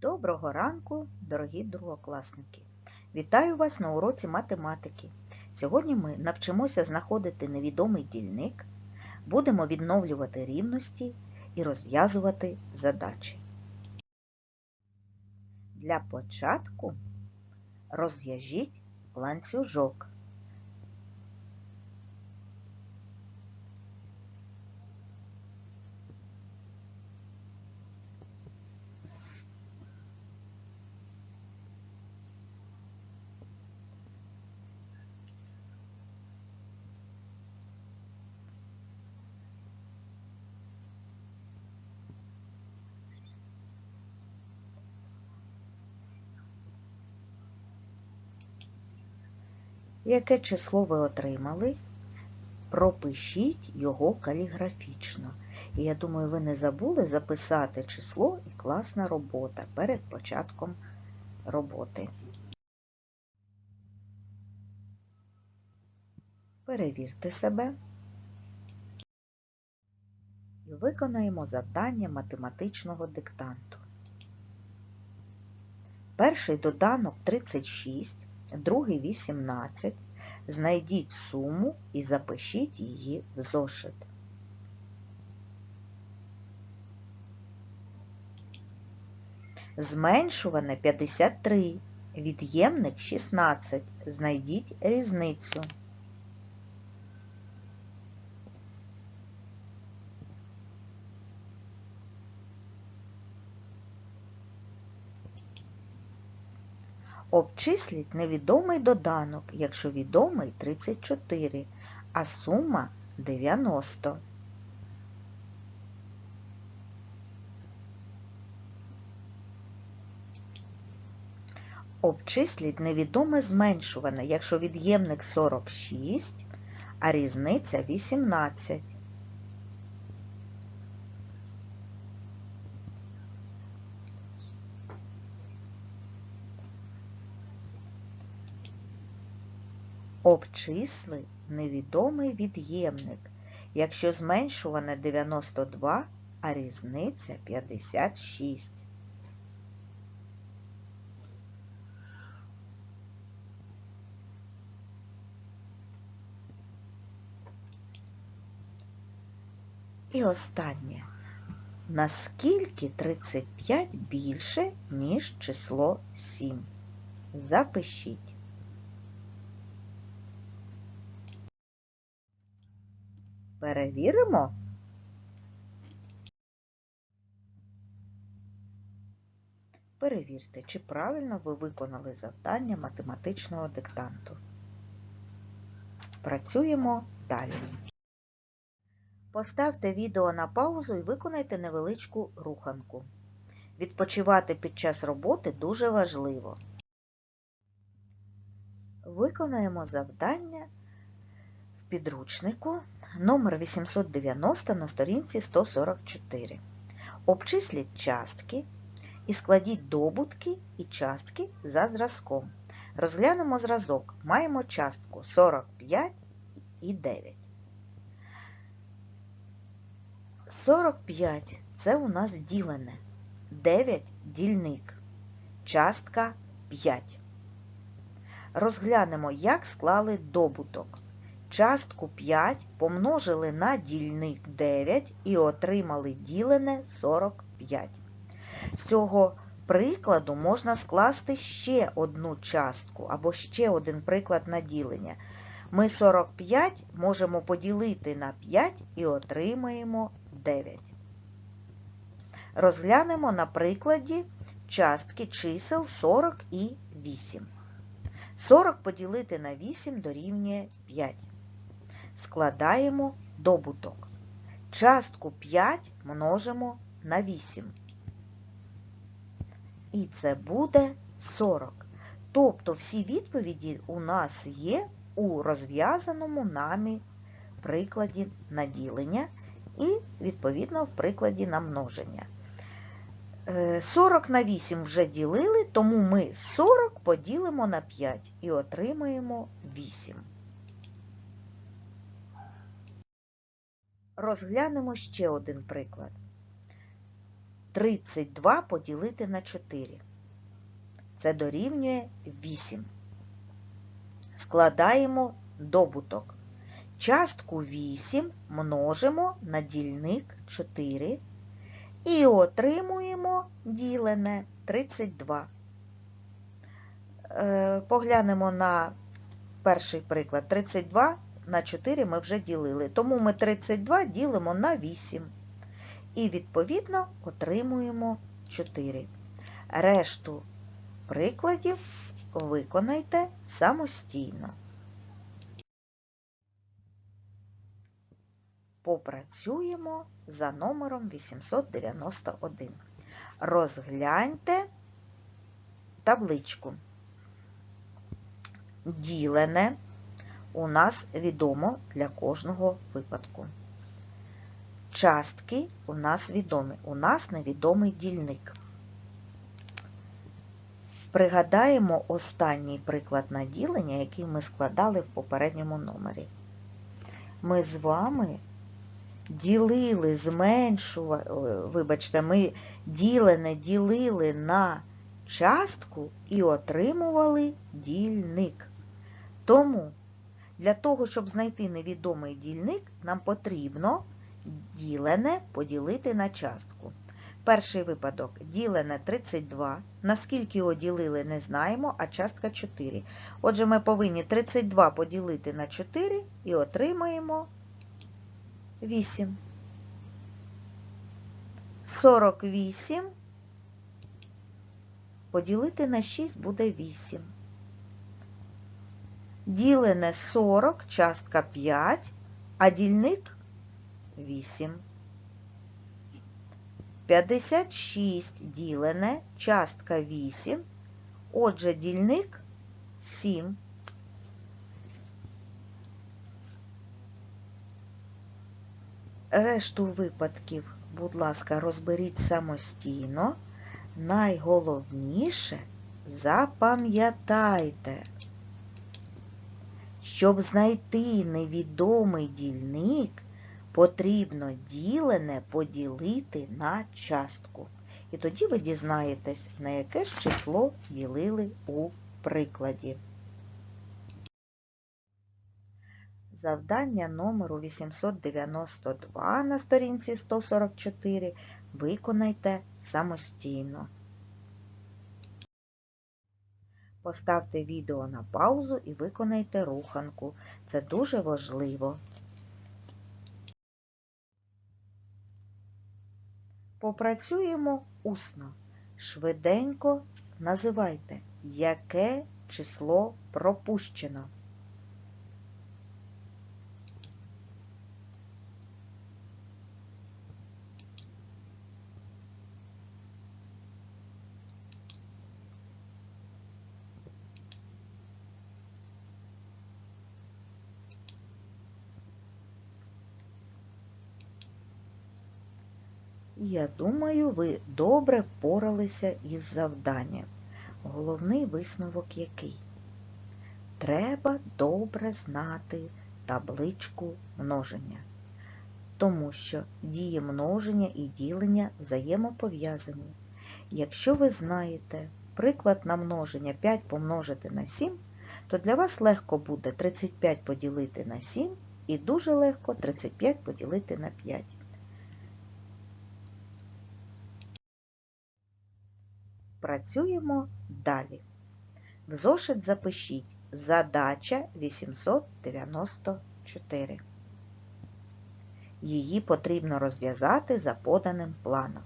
Доброго ранку, дорогі другокласники! Вітаю вас на уроці математики. Сьогодні ми навчимося знаходити невідомий дільник, будемо відновлювати рівності і розв'язувати задачі. Для початку розв'яжіть ланцюжок. Яке число ви отримали? Пропишіть його каліграфічно. І я думаю, ви не забули записати число і класна робота перед початком роботи. Перевірте себе і виконаємо завдання математичного диктанту. Перший доданок 36 другий 18. Знайдіть суму і запишіть її в зошит. Зменшуване 53, від'ємник 16. Знайдіть різницю. Обчисліть невідомий доданок, якщо відомий 34, а сума 90. Обчисліть невідоме зменшуване, якщо від'ємник 46, а різниця 18. Обчисли невідомий від'ємник, якщо зменшуване 92, а різниця 56. І останнє. Наскільки 35 більше, ніж число 7? Запишіть. Перевіримо. Перевірте, чи правильно ви виконали завдання математичного диктанту. Працюємо далі. Поставте відео на паузу і виконайте невеличку руханку. Відпочивати під час роботи дуже важливо. Виконаємо завдання в підручнику номер 890 на сторінці 144. Обчисліть частки і складіть добутки і частки за зразком. Розглянемо зразок. Маємо частку 45 і 9. 45 це у нас ділене. 9 дільник. Частка 5. Розглянемо, як склали добуток. Частку 5 помножили на дільник 9 і отримали ділене 45. З цього прикладу можна скласти ще одну частку або ще один приклад на ділення. Ми 45 можемо поділити на 5 і отримаємо 9. Розглянемо на прикладі частки чисел 40 і 8. 40 поділити на 8 дорівнює 5. Складаємо добуток. Частку 5 множимо на 8. І це буде 40. Тобто всі відповіді у нас є у розв'язаному нами прикладі на ділення і, відповідно, в прикладі на множення. 40 на 8 вже ділили, тому ми 40 поділимо на 5 і отримаємо 8. Розглянемо ще один приклад. 32 поділити на 4. Це дорівнює 8. Складаємо добуток. Частку 8 множимо на дільник 4 і отримуємо ділене 32. Е, Поглянемо на перший приклад. 32 на 4 ми вже ділили, тому ми 32 ділимо на 8. І, відповідно, отримуємо 4. Решту прикладів виконайте самостійно. Попрацюємо за номером 891. Розгляньте табличку. Ділене у нас відомо для кожного випадку. Частки у нас відомі, у нас невідомий дільник. Пригадаємо останній приклад на ділення, який ми складали в попередньому номері. Ми з вами ділили, зменшували, вибачте, ми ділене ділили на частку і отримували дільник. Тому для того, щоб знайти невідомий дільник, нам потрібно ділене поділити на частку. Перший випадок ділене 32. Наскільки його ділили, не знаємо, а частка 4. Отже, ми повинні 32 поділити на 4 і отримаємо 8. 48 поділити на 6 буде 8. Ділене 40, частка 5, а дільник 8. 56 ділене, частка 8, отже, дільник 7. Решту випадків, будь ласка, розберіть самостійно. Найголовніше запам'ятайте, щоб знайти невідомий дільник, потрібно ділене поділити на частку. І тоді ви дізнаєтесь, на яке ж число ділили у прикладі. Завдання номеру 892 на сторінці 144 виконайте самостійно. Поставте відео на паузу і виконайте руханку. Це дуже важливо. Попрацюємо усно. Швиденько називайте, яке число пропущено. Я думаю, ви добре впоралися із завданням. Головний висновок який? Треба добре знати табличку множення, тому що дії множення і ділення взаємопов'язані. Якщо ви знаєте приклад на множення 5 помножити на 7, то для вас легко буде 35 поділити на 7 і дуже легко 35 поділити на 5. Працюємо далі. В зошит запишіть задача 894. Її потрібно розв'язати за поданим планом.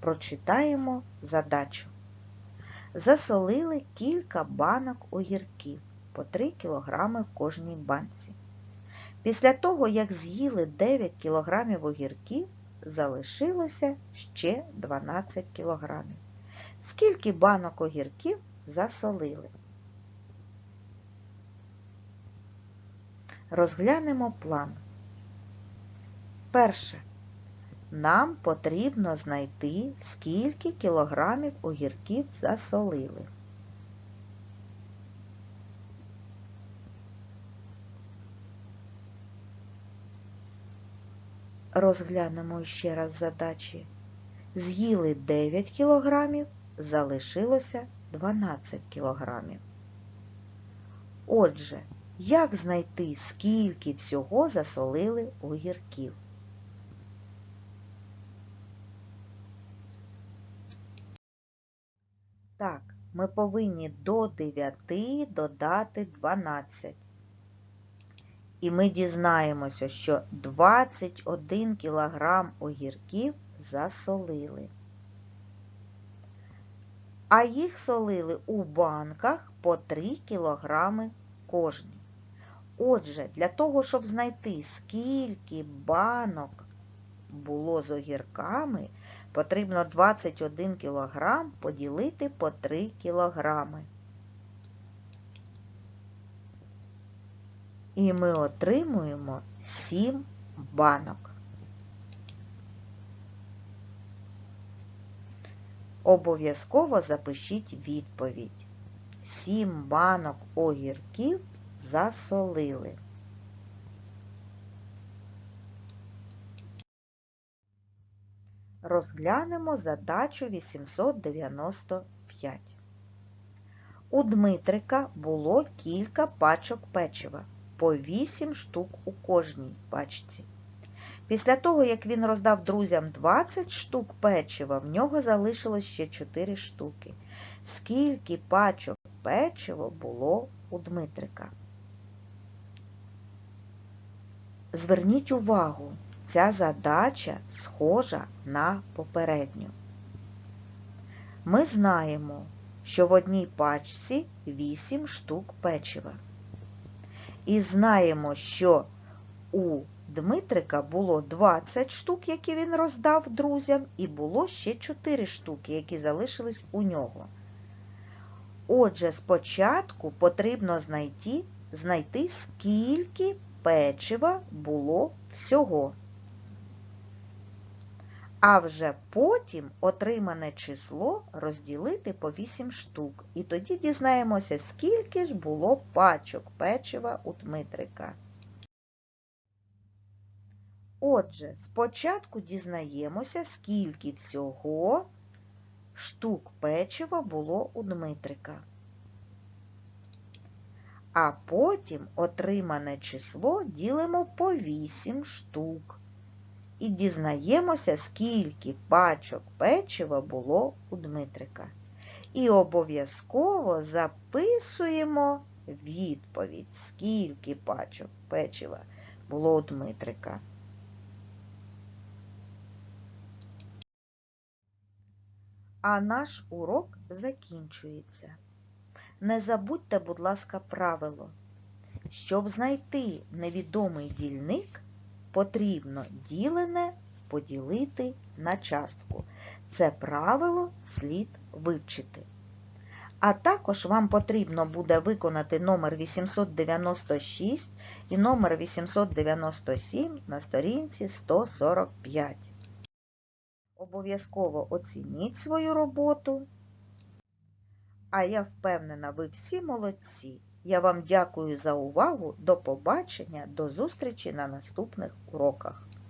Прочитаємо задачу. Засолили кілька банок огірків по 3 кг в кожній банці. Після того, як з'їли 9 кг огірків, залишилося ще 12 кг. Скільки банок огірків засолили? Розглянемо план. Перше. Нам потрібно знайти, скільки кілограмів огірків засолили. Розглянемо ще раз задачі. З'їли 9 кілограмів, залишилося 12 кілограмів. Отже, як знайти, скільки всього засолили огірків? Так, ми повинні до 9 додати 12. І ми дізнаємося, що 21 кілограм огірків засолили. А їх солили у банках по 3 кілограми кожний. Отже, для того, щоб знайти, скільки банок було з огірками, потрібно 21 кілограм поділити по 3 кілограми. І ми отримуємо 7 банок. Обов'язково запишіть відповідь. 7 банок огірків засолили. Розглянемо задачу 895. У Дмитрика було кілька пачок печива, по 8 штук у кожній пачці. Після того, як він роздав друзям 20 штук печива, в нього залишилось ще 4 штуки. Скільки пачок печива було у Дмитрика? Зверніть увагу, ця задача схожа на попередню. Ми знаємо, що в одній пачці 8 штук печива. І знаємо, що у Дмитрика було 20 штук, які він роздав друзям, і було ще 4 штуки, які залишились у нього. Отже, спочатку потрібно знайти, знайти скільки печива було всього. А вже потім отримане число розділити по 8 штук. І тоді дізнаємося, скільки ж було пачок печива у Дмитрика. Отже, спочатку дізнаємося, скільки всього штук печива було у Дмитрика. А потім отримане число ділимо по 8 штук. І дізнаємося, скільки пачок печива було у Дмитрика. І обов'язково записуємо відповідь, скільки пачок печива було у Дмитрика. А наш урок закінчується. Не забудьте, будь ласка, правило. Щоб знайти невідомий дільник, потрібно ділене поділити на частку. Це правило слід вивчити. А також вам потрібно буде виконати номер 896 і номер 897 на сторінці 145. Обов'язково оцініть свою роботу. А я впевнена, ви всі молодці. Я вам дякую за увагу. До побачення, до зустрічі на наступних уроках.